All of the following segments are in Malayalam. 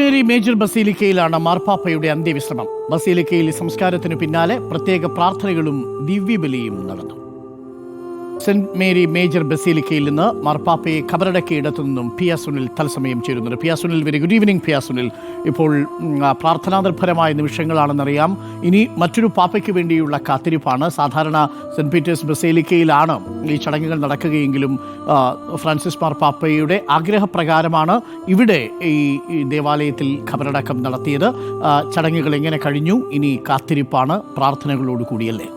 മേരി മേജർ ബസീലിക്കയിലാണ് മാർപ്പാപ്പയുടെ അന്ത്യവിശ്രമം. ബസീലിക്കയിൽ സംസ്കാരത്തിനു പിന്നാലെ പ്രത്യേക പ്രാർത്ഥനകളും ദിവ്യബലിയും നടന്നു. സെന്റ് മേരി മേജർ ബസീലിക്കയിൽ നിന്ന് മാർപ്പാപ്പയെ ഖബറടക്കിയിടത്തു നിന്നും പിയ സുനിൽ തത്സമയം ചേരുന്നുണ്ട്. Piya Sunil very good evening Piya Sunil. ഇപ്പോൾ പ്രാർത്ഥനാ നിർഭരമായ നിമിഷങ്ങളാണെന്നറിയാം. ഇനി മറ്റൊരു പാപ്പയ്ക്ക് വേണ്ടിയുള്ള കാത്തിരിപ്പാണ്. സാധാരണ സെന്റ് പീറ്റേഴ്സ് ബസേലിക്കയിലാണ് ഈ ചടങ്ങുകൾ നടക്കുകയെങ്കിലും ഫ്രാൻസിസ് മാർപ്പാപ്പയുടെ ആഗ്രഹപ്രകാരമാണ് ഇവിടെ ഈ ഈ ദേവാലയത്തിൽ ഖബറടക്കം നടത്തിയത്. ചടങ്ങുകൾ എങ്ങനെ കഴിഞ്ഞു? ഇനി കാത്തിരിപ്പാണ് പ്രാർത്ഥനകളോട് കൂടിയല്ലേ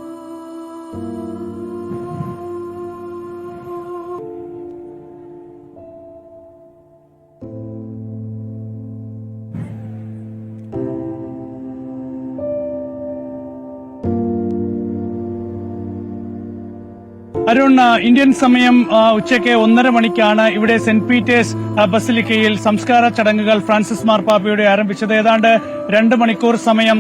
അരുൺ ഇന്ത്യൻ സമയം ഉച്ചയ്ക്ക് ഒന്നര മണിക്കാണ് ഇവിടെ സെന്റ് പീറ്റേഴ്സ് ബസിലിക്കയിൽ സംസ്കാര ചടങ്ങുകൾ ഫ്രാൻസിസ് മാർപ്പാപ്പയുടെ ആരംഭിച്ചത്. ഏതാണ്ട് രണ്ട് മണിക്കൂർ സമയം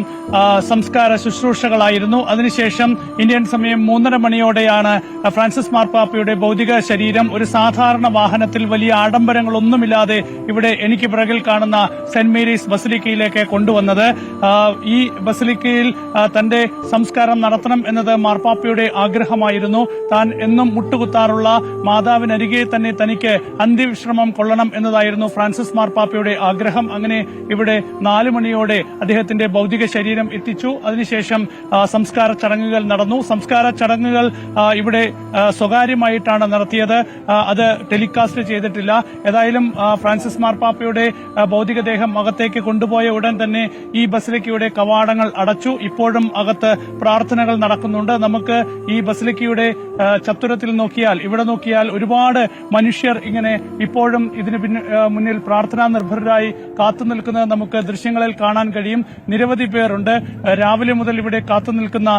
സംസ്കാര ശുശ്രൂഷകളായിരുന്നു. അതിനുശേഷം ഇന്ത്യൻ സമയം മൂന്നര മണിയോടെയാണ് ഫ്രാൻസിസ് മാർപ്പാപ്പയുടെ ഭൗതിക ശരീരം. ഒരു സാധാരണ വാഹനത്തിൽ വലിയ ആഡംബരങ്ങളൊന്നുമില്ലാതെ ഇവിടെ എനിക്ക് പിറകിൽ കാണുന്ന സെന്റ് മേരീസ് ബസിലിക്കയിലേക്ക് കൊണ്ടുവന്നത്. ഈ ബസിലിക്കയിൽ തന്റെ സംസ്കാരം നടത്തണം എന്നത് മാർപ്പാപ്പയുടെ ആഗ്രഹമായിരുന്നു. താൻ എന്നും മുട്ടുകുത്താറുള്ള മാതാവിനരികെ തന്നെ തനിക്ക് അന്ത്യവിശ്രമം കൊള്ളണം എന്നതായിരുന്നു ഫ്രാൻസിസ് മാർപ്പാപ്പയുടെ ആഗ്രഹം. അങ്ങനെ ഇവിടെ നാലു മണിയോടെ അദ്ദേഹത്തിന്റെ ഭൗതിക ശരീരം എത്തിച്ചു. അതിനുശേഷം സംസ്കാര ചടങ്ങുകൾ നടന്നു. സംസ്കാര ചടങ്ങുകൾ ഇവിടെ സ്വകാര്യമായിട്ടാണ് നടത്തിയത്. അത് ടെലികാസ്റ്റ് ചെയ്തിട്ടില്ല. ഏതായാലും ഫ്രാൻസിസ് മാർപ്പാപ്പയുടെ ഭൌതികദേഹം അകത്തേക്ക് കൊണ്ടുപോയ ഉടൻ തന്നെ ഈ ബസിലിക്കയുടെ കവാടങ്ങൾ അടച്ചു. ഇപ്പോഴും അകത്ത് പ്രാർത്ഥനകൾ നടക്കുന്നുണ്ട്. നമുക്ക് ഈ ബസിലിക്കയുടെ ചത്തുരത്തിൽ നോക്കിയാൽ ഇവിടെ നോക്കിയാൽ ഒരുപാട് മനുഷ്യർ ഇങ്ങനെ ഇപ്പോഴും ഇതിന് മുന്നിൽ പ്രാർത്ഥനാ നിർഭരരായി കാത്തു നിൽക്കുന്നത് നമുക്ക് ദൃശ്യങ്ങളിൽ കാണാൻ കഴിയും. നിരവധി പേരുണ്ട്. രാവിലെ മുതൽ ഇവിടെ കാത്തു നിൽക്കുന്ന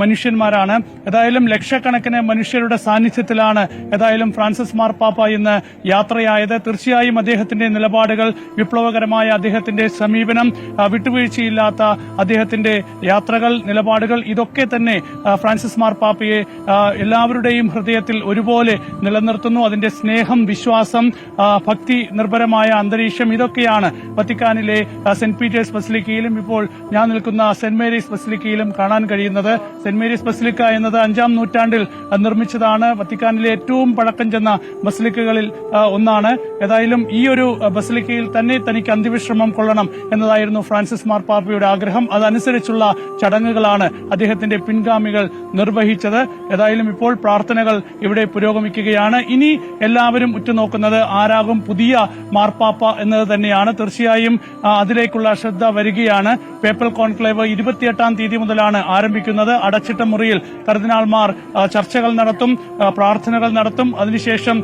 മനുഷ്യന്മാരാണ്. ഏതായാലും ലക്ഷക്കണക്കിന് മനുഷ്യരുടെ സാന്നിധ്യത്തിലാണ് ഏതായാലും ഫ്രാൻസിസ് മാർപ്പാപ്പ ഇന്ന് യാത്രയായത്. തീർച്ചയായും അദ്ദേഹത്തിന്റെ നിലപാടുകൾ വിപ്ലവകരമായ അദ്ദേഹത്തിന്റെ സമീപനം വിട്ടുവീഴ്ചയില്ലാത്ത അദ്ദേഹത്തിന്റെ യാത്രകൾ നിലപാടുകൾ ഇതൊക്കെ തന്നെ ഫ്രാൻസിസ് മാർപ്പാപ്പയെ ആ, എല്ലാവരുടെയും ഹൃദയത്തിൽ ഒരുപോലെ നിലനിർത്തുന്നു. അതിന്റെ സ്നേഹം വിശ്വാസം ഭക്തി നിർഭരമായ അന്തരീക്ഷം ഇതൊക്കെയാണ് വത്തിക്കാനിലെ സെന്റ് പീറ്റേഴ്സ് ബസിലിക്കയിലും ഇപ്പോൾ ഞാൻ നിൽക്കുന്ന സെന്റ് മേരീസ് ബസിലിക്കയിലും കാണാൻ കഴിയുന്നത്. സെന്റ് മേരീസ് ബസിലിക്ക എന്നത് അഞ്ചാം നൂറ്റാണ്ടിൽ നിർമ്മിച്ചതാണ്. വത്തിക്കാനിലെ ഏറ്റവും പഴക്കം ചെന്ന ബസിലിക്കകളിൽ ഒന്നാണ്. ഏതായാലും ഈ ഒരു ബസിലിക്കയിൽ തന്നെ തനിക്ക് അന്ത്യവിശ്രമം കൊള്ളണം എന്നതായിരുന്നു ഫ്രാൻസിസ് മാർപ്പാപ്പയുടെ ആഗ്രഹം. അതനുസരിച്ചുള്ള ചടങ്ങുകളാണ് അദ്ദേഹത്തിന്റെ പിൻഗാമികൾ നിർവഹിച്ചത്. ഏതായാലും ഇപ്പോൾ പ്രാർത്ഥനകൾ ഇവിടെ പുരോഗമിക്കുകയാണ്. ഇനി എല്ലാവരും ഉറ്റുനോക്കുന്നത് ആരാകും പുതിയ മാർപ്പാപ്പ എന്നത് തന്നെയാണ്. തീർച്ചയായും അതിലേക്കുള്ള ശ്രദ്ധ വരികയാണ്. പേപ്പൽ കോൺക്ലേവ് ഇരുപത്തിയെട്ടാം തീയതി മുതലാണ് ആരംഭിക്കുന്നത്. അടച്ചിട്ട മുറിയിൽ കർദിനാൾമാർ ചർച്ചകൾ നടത്തും പ്രാർത്ഥനകൾ നടത്തും. അതിനുശേഷം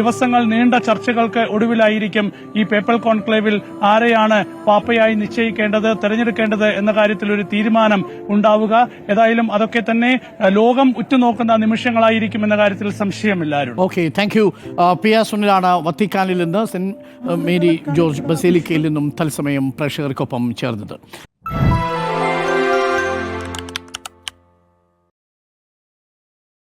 ദിവസങ്ങൾ നീണ്ട ചർച്ചകൾക്ക് ഒടുവിലായിരിക്കും ഈ പേപ്പൽ കോൺക്ലേവിൽ ആരെയാണ് പാപ്പയായി നിശ്ചയിക്കേണ്ടത് തെരഞ്ഞെടുക്കേണ്ടത് എന്ന കാര്യത്തിൽ ഒരു തീരുമാനം ഉണ്ടാവുക. ഏതായാലും അതൊക്കെ തന്നെ ലോകം ഉറ്റുനോക്കുന്ന നിമിഷങ്ങളായിരിക്കും എന്ന കാര്യത്തിൽ സംശയമില്ലാരും okay thank you P R സുനിലാണ് വത്തിക്കാനിൽ നിന്ന് സെന്റ് മേരി ജോർജ് ബസേലിക്കയിൽ നിന്നും തത്സമയം പ്രേക്ഷകർക്കൊപ്പം ചേർന്നത്.